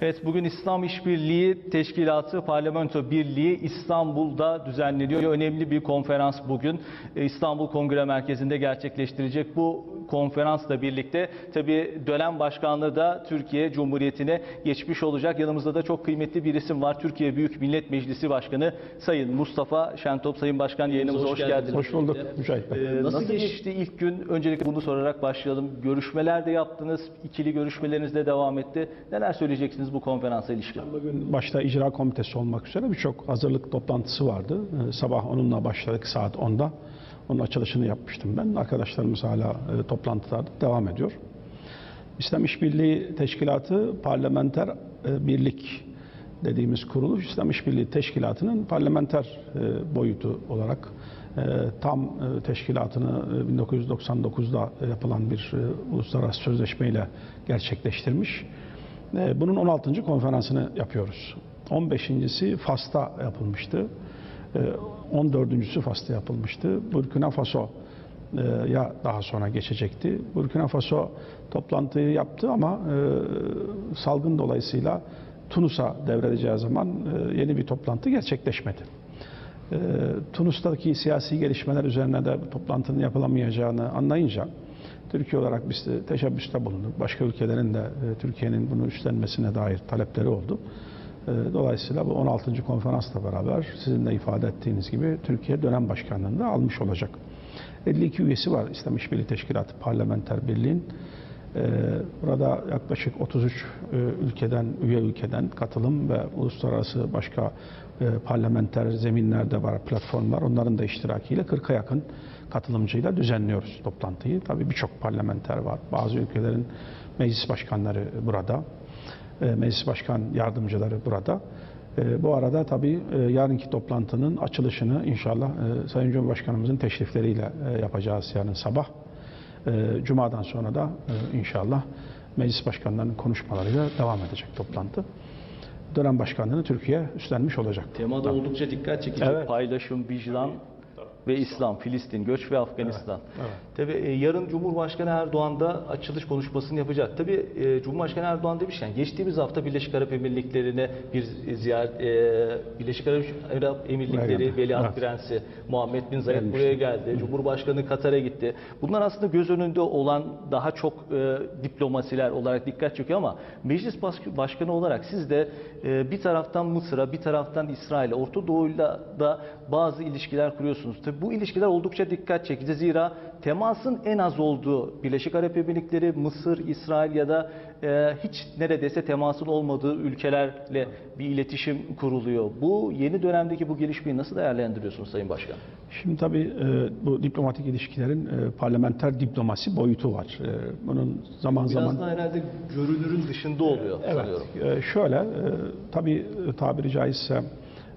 Evet bugün İslam İşbirliği Teşkilatı Parlamento Birliği İstanbul'da düzenleniyor. Önemli bir konferans bugün e, İstanbul Kongre Merkezi'nde gerçekleştirecek. Bu konferansla birlikte tabii dönem başkanlığı da Türkiye Cumhuriyeti'ne geçmiş olacak. Yanımızda da çok kıymetli bir isim var. Türkiye Büyük Millet Meclisi Başkanı Sayın Mustafa Şentop. Sayın Başkan yayınımıza hoş, Hoş geldiniz. geldiniz. Hoş bulduk Mücahit Bey. Ee, nasıl geçti ilk gün? Öncelikle bunu sorarak başlayalım. Görüşmeler de yaptınız. İkili görüşmeleriniz de devam etti. Neler söyleyeceksiniz bu konferansa ilişkin? Bugün başta icra komitesi olmak üzere birçok hazırlık toplantısı vardı. Ee, Sabah onunla başladık saat 10'da. Onun açılışını yapmıştım ben. Arkadaşlarımız hala e, toplantılarda devam ediyor. İslam İşbirliği Teşkilatı Parlamenter e, Birlik dediğimiz kuruluş İslam İşbirliği Teşkilatı'nın parlamenter e, boyutu olarak e, tam e, teşkilatını e, 1999'da yapılan bir e, uluslararası sözleşmeyle gerçekleştirmiş. E, Bunun 16. konferansını yapıyoruz. 15.si Fas'ta yapılmıştı. E, 14.sü Fas'ta yapılmıştı. Burkina Faso e, ya daha sonra geçecekti. Burkina Faso toplantıyı yaptı ama e, salgın dolayısıyla Tunus'a devredeceği zaman e, yeni bir toplantı gerçekleşmedi. Tunus'taki siyasi gelişmeler üzerine de toplantının yapılamayacağını anlayınca Türkiye olarak biz de teşebbüste bulunduk. Başka ülkelerin de Türkiye'nin bunu üstlenmesine dair talepleri oldu. E, Dolayısıyla bu 16. konferansla beraber sizin de ifade ettiğiniz gibi Türkiye dönem başkanlığında almış olacak. 52 üyesi var İslam İşbirliği Teşkilatı Parlamenter Birliği'nin. Ee, Burada yaklaşık 33 e, ülkeden, üye ülkeden katılım ve uluslararası başka e, parlamenter zeminlerde var, platformlar. Onların da iştirakiyle 40'a yakın katılımcıyla düzenliyoruz toplantıyı. Tabii birçok parlamenter var. Bazı ülkelerin meclis başkanları burada. E, Meclis başkan yardımcıları burada. E, Bu arada tabii e, yarınki toplantının açılışını inşallah Sayın Cumhurbaşkanımızın teşrifleriyle yapacağız yarın sabah. Cuma'dan sonra da inşallah meclis başkanlarının konuşmalarıyla devam edecek toplantı. Dönem başkanlığını Türkiye üstlenmiş olacak. Temada oldukça dikkat çekici. Evet. Paylaşım, vicdan ve İslam, Filistin, göç ve Afganistan. evet. Tabii e, yarın Cumhurbaşkanı Erdoğan da açılış konuşmasını yapacak. Tabii e, Cumhurbaşkanı Erdoğan demişken geçtiğimiz hafta Birleşik Arap Emirlikleri'ne bir ziyaret e, Birleşik Arap Emirlikleri. Veliaht Evet. Prensi Muhammed bin Zayed Gelmişti. buraya geldi. Cumhurbaşkanı Katar'a gitti. Bunlar aslında göz önünde olan daha çok e, diplomasiler olarak dikkat çekiyor ama meclis baş- başkanı olarak siz de e, bir taraftan Mısır'a, bir taraftan İsrail'e, Orta Doğu'yla da bazı ilişkiler kuruyorsunuz. Tabii bu ilişkiler oldukça dikkat çekici. Zira temasın en az olduğu Birleşik Arap Emirlikleri, Mısır, İsrail ya da e, hiç neredeyse temasın olmadığı ülkelerle bir iletişim kuruluyor. Bu yeni dönemdeki bu gelişmeyi nasıl değerlendiriyorsunuz Sayın Başkan? Şimdi tabii e, bu diplomatik ilişkilerin e, parlamenter diplomasi boyutu var. E, Bunun zaman Biraz zaman daha herhalde görünürün dışında oluyor sanıyorum. Evet. e, Şöyle, e, tabii tabiri caizse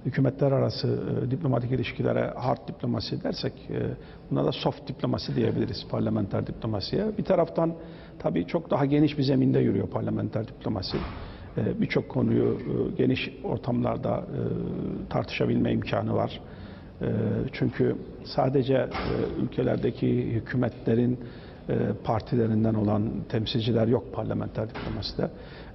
hükümetler arası e, diplomatik ilişkilere hard diplomasi dersek e, buna da soft diplomasi diyebiliriz parlamenter diplomasiye. Bir taraftan tabii çok daha geniş bir zeminde yürüyor parlamenter diplomasi. E, Birçok konuyu geniş ortamlarda tartışabilme imkanı var. Çünkü sadece ülkelerdeki hükümetlerin partilerinden olan temsilciler yok parlamenter diplomaside.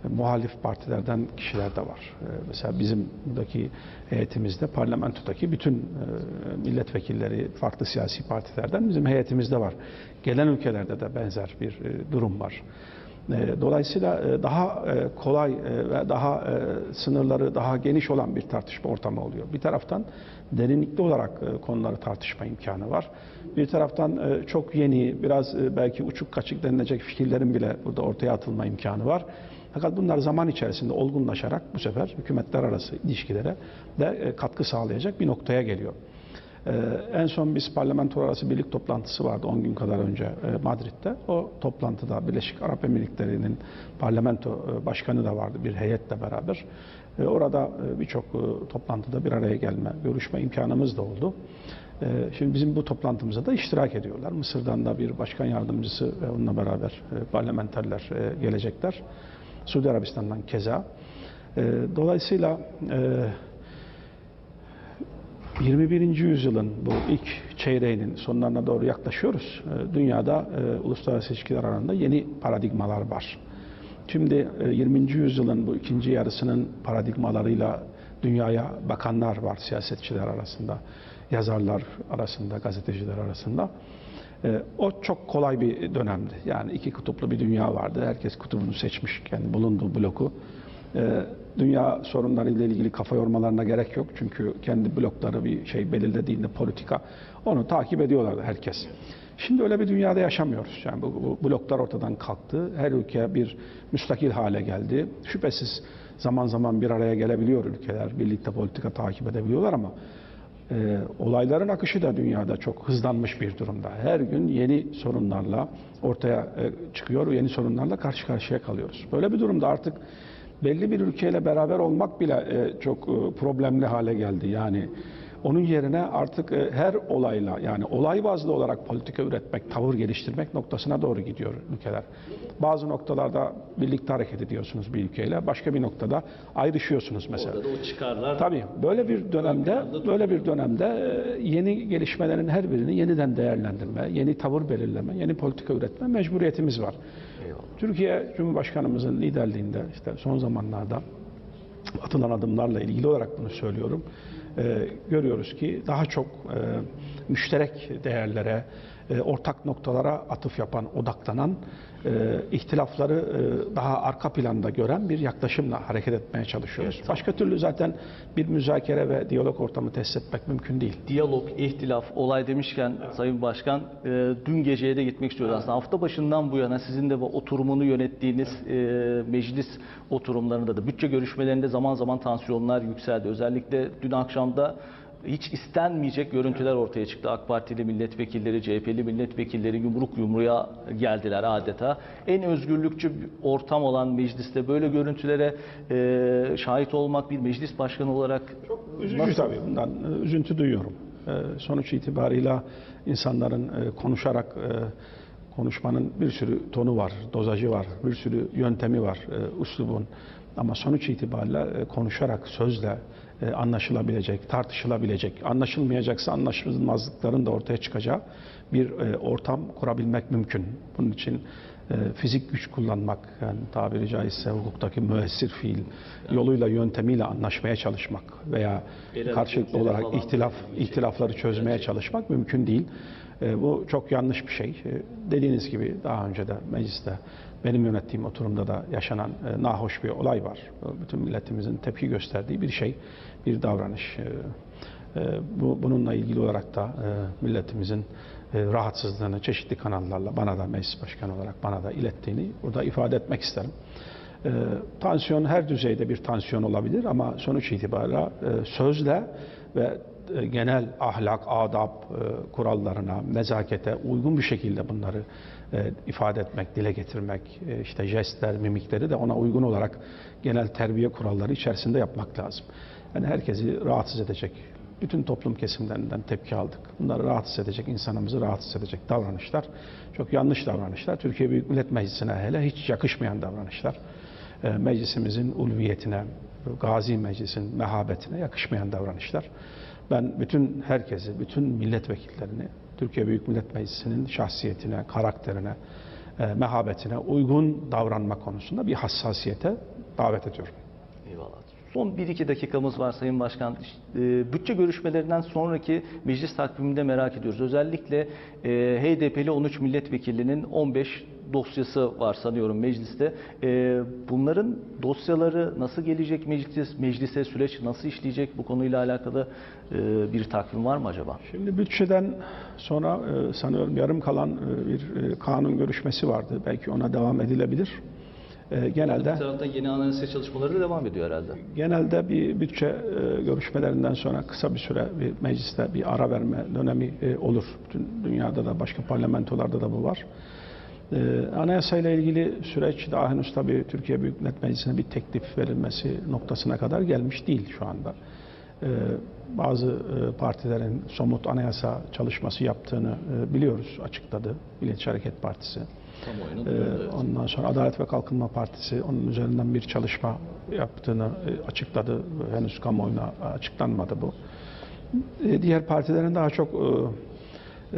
Muhalif partilerden kişiler de var. E, Mesela bizim buradaki heyetimizde parlamentodaki bütün e, milletvekilleri farklı siyasi partilerden bizim heyetimizde var. Gelen ülkelerde de benzer bir e, durum var. E, Dolayısıyla daha kolay ve daha sınırları daha geniş olan bir tartışma ortamı oluyor. Bir taraftan derinlikli olarak konuları tartışma imkanı var. Bir taraftan çok yeni, biraz belki uçuk kaçık denilecek fikirlerin bile burada ortaya atılma imkanı var. Fakat bunlar zaman içerisinde olgunlaşarak bu sefer hükümetler arası ilişkilere de e, katkı sağlayacak bir noktaya geliyor. Ee, en son biz parlamento arası birlik toplantısı vardı 10 gün kadar önce e, Madrid'de. O toplantıda Birleşik Arap Emirlikleri'nin parlamento e, başkanı da vardı bir heyetle beraber. E, Orada e, birçok e, toplantıda bir araya gelme, görüşme imkanımız da oldu. E, Şimdi bizim bu toplantımıza da iştirak ediyorlar. Mısır'dan da bir başkan yardımcısı ve onunla beraber e, parlamenterler e, gelecekler. Suudi Arabistan'dan keza. E, Dolayısıyla e, 21. yüzyılın bu ilk çeyreğinin sonlarına doğru yaklaşıyoruz. Ee, Dünyada e, uluslararası ilişkiler alanında yeni paradigmalar var. Şimdi e, 20. yüzyılın bu ikinci yarısının paradigmalarıyla dünyaya bakanlar var siyasetçiler arasında, yazarlar arasında, gazeteciler arasında. E, O çok kolay bir dönemdi. Yani iki kutuplu bir dünya vardı. Herkes kutubunu seçmiş kendi bulunduğu bloku. E, Dünya sorunlarıyla ilgili kafa yormalarına gerek yok. Çünkü kendi blokları bir şey belirlediğinde politika onu takip ediyorlardı herkes. Şimdi öyle bir dünyada yaşamıyoruz. Yani bu, bu bloklar ortadan kalktı. Her ülke bir müstakil hale geldi. Şüphesiz zaman zaman bir araya gelebiliyor ülkeler. Birlikte politika takip edebiliyorlar ama e, olayların akışı da dünyada çok hızlanmış bir durumda. Her gün yeni sorunlarla ortaya e, çıkıyor, yeni sorunlarla karşı karşıya kalıyoruz. Böyle bir durumda artık belli bir ülkeyle beraber olmak bile e, çok e, problemli hale geldi. Yani onun yerine artık e, her olayla yani olay bazlı olarak politika üretmek, tavır geliştirmek noktasına doğru gidiyor ülkeler. Bazı noktalarda birlikte hareket ediyorsunuz bir ülkeyle, başka bir noktada ayrışıyorsunuz mesela. Orada da o çıkarlar Tabii böyle bir dönemde böyle bir dönemde e, yeni gelişmelerin her birini yeniden değerlendirme, yeni tavır belirleme, yeni politika üretme mecburiyetimiz var. Türkiye Cumhurbaşkanımızın liderliğinde işte son zamanlarda atılan adımlarla ilgili olarak bunu söylüyorum. E, görüyoruz ki daha çok e, müşterek değerlere, e, ortak noktalara atıf yapan, odaklanan, e, ihtilafları e, daha arka planda gören bir yaklaşımla hareket etmeye çalışıyoruz. Başka türlü zaten bir müzakere ve diyalog ortamı tesis etmek mümkün değil. diyalog, ihtilaf, olay demişken Sayın Başkan e, dün geceye de gitmek istiyoruz aslında. Hafta başından bu yana sizin de bu oturumunu yönettiğiniz e, meclis oturumlarında da bütçe görüşmelerinde zaman zaman tansiyonlar yükseldi. Özellikle dün akşamda hiç istenmeyecek görüntüler ortaya çıktı. AK Partili milletvekilleri, CHP'li milletvekilleri yumruk yumruğa geldiler adeta. En özgürlükçü ortam olan mecliste böyle görüntülere e, şahit olmak bir meclis başkanı olarak Üzücü tabii bundan e, üzüntü duyuyorum. E, Sonuç itibarıyla insanların e, konuşarak konuşmanın bir sürü tonu var, dozajı var, bir sürü yöntemi var, e, üslubun. Ama sonuç itibariyle e, konuşarak, sözle e, anlaşılabilecek, tartışılabilecek, anlaşılmayacaksa anlaşılmazlıkların da ortaya çıkacağı bir e, ortam kurabilmek mümkün. Bunun için fizik güç kullanmak, yani tabiri caizse hukuktaki müessir fiil yoluyla, yöntemiyle anlaşmaya çalışmak veya karşılıklı olarak ihtilaf ihtilafları çözmeye çalışmak mümkün değil. E, bu çok yanlış bir şey. E, dediğiniz gibi daha önce de mecliste benim yönettiğim oturumda da yaşanan e, nahoş bir olay var. Bütün milletimizin tepki gösterdiği bir şey, bir davranış. E, bu bununla ilgili olarak da e, milletimizin rahatsızlığını çeşitli kanallarla bana da meclis başkanı olarak bana da ilettiğini burada ifade etmek isterim. E, tansiyon her düzeyde bir tansiyon olabilir ama sonuç itibariyle e, sözle ve e, genel ahlak, adab e, kurallarına, nezakete uygun bir şekilde bunları e, ifade etmek, dile getirmek, e, işte jestler, mimikleri de ona uygun olarak genel terbiye kuralları içerisinde yapmak lazım. Yani herkesi rahatsız edecek, bütün toplum kesimlerinden tepki aldık. Bunları rahatsız edecek, insanımızı rahatsız edecek davranışlar çok yanlış davranışlar. Türkiye Büyük Millet Meclisi'ne hele hiç yakışmayan davranışlar. E, Meclisimizin ulviyetine, Gazi Meclis'in mehabetine yakışmayan davranışlar. Ben bütün herkesi, bütün milletvekillerini Türkiye Büyük Millet Meclisi'nin şahsiyetine, karakterine, e, mehabetine uygun davranma konusunda bir hassasiyete davet ediyorum. Eyvallah. Son 1-2 dakikamız var Sayın Başkan. E, Bütçe görüşmelerinden sonraki meclis takviminde merak ediyoruz. Özellikle e, HDP'li 13 milletvekilinin 15 dosyası var sanıyorum mecliste. E, Bunların dosyaları nasıl gelecek meclis, meclise, süreç nasıl işleyecek bu konuyla alakalı bir takvim var mı acaba? Şimdi bütçeden sonra sanıyorum yarım kalan bir kanun görüşmesi vardı. Belki ona devam edilebilir. E, genelde Bir taraftan yeni analiz çalışmaları da devam ediyor herhalde. genelde bir bütçe e, görüşmelerinden sonra kısa bir süre bir mecliste bir ara verme dönemi e, olur. Bütün dünyada da başka parlamentolarda da bu var. E, anayasayla ilgili süreç daha henüz tabii Türkiye Büyük Millet Meclisi'ne bir teklif verilmesi noktasına kadar gelmiş değil şu anda. E, bazı partilerin somut anayasa çalışması yaptığını biliyoruz, açıkladı. Milliyetçi Hareket Partisi. Ee. Ondan sonra Adalet ve Kalkınma Partisi onun üzerinden bir çalışma yaptığını e, açıkladı. Henüz kamuoyuna açıklanmadı bu. E, Diğer partilerin daha çok e,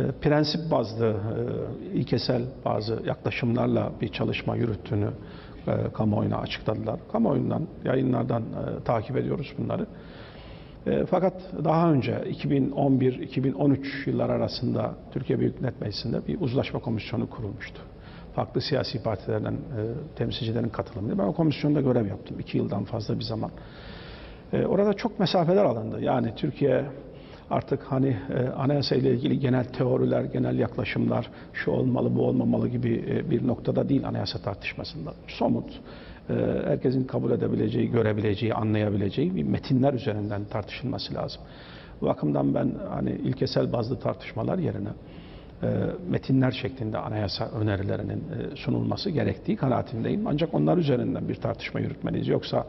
e, prensip bazlı, e, ilkesel bazı yaklaşımlarla bir çalışma yürüttüğünü e, kamuoyuna açıkladılar. Kamuoyundan, yayınlardan e, takip ediyoruz bunları. E, fakat daha önce 2011-2013 yıllar arasında Türkiye Büyük Millet Meclisi'nde bir uzlaşma komisyonu kurulmuştu. Farklı siyasi partilerden e, temsilcilerin katılımıyla. Ben o komisyonda görev yaptım. iki yıldan fazla bir zaman. E, orada çok mesafeler alındı. Yani Türkiye artık hani e, anayasa ile ilgili genel teoriler, genel yaklaşımlar, şu olmalı, bu olmamalı gibi e, bir noktada değil anayasa tartışmasında. Somut, e, herkesin kabul edebileceği, görebileceği, anlayabileceği bir metinler üzerinden tartışılması lazım. Bu bakımdan ben hani ilkesel bazlı tartışmalar yerine metinler şeklinde anayasa önerilerinin e, sunulması gerektiği kanaatindeyim. Ancak onlar üzerinden bir tartışma yürütmeliyiz. Yoksa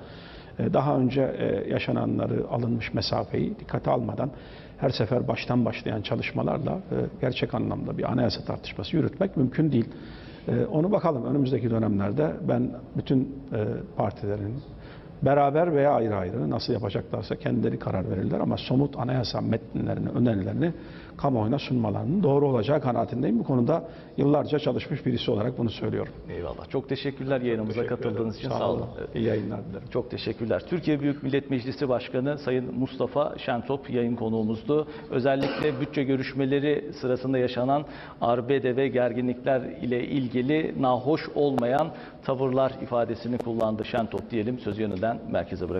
e, daha önce e, yaşananları alınmış mesafeyi dikkate almadan her sefer baştan başlayan çalışmalarla e, gerçek anlamda bir anayasa tartışması yürütmek mümkün değil. E, Onu bakalım önümüzdeki dönemlerde ben bütün e, partilerin beraber veya ayrı ayrı nasıl yapacaklarsa kendileri karar verirler ama somut anayasa metnlerini, önerilerini kamuoyuna sunmalarının doğru olacağı kanaatindeyim. Bu konuda yıllarca çalışmış birisi olarak bunu söylüyorum. Eyvallah. Çok teşekkürler yayınımıza Teşekkür katıldığınız ederim. için. Sağ olun. İyi yayınlar dilerim. Çok teşekkürler. Türkiye Büyük Millet Meclisi Başkanı Sayın Mustafa Şentop yayın konuğumuzdu. Özellikle bütçe görüşmeleri sırasında yaşanan arbede ve gerginlikler ile ilgili nahoş olmayan tavırlar ifadesini kullandı Şentop diyelim. Sözü yeniden merkeze bırakalım.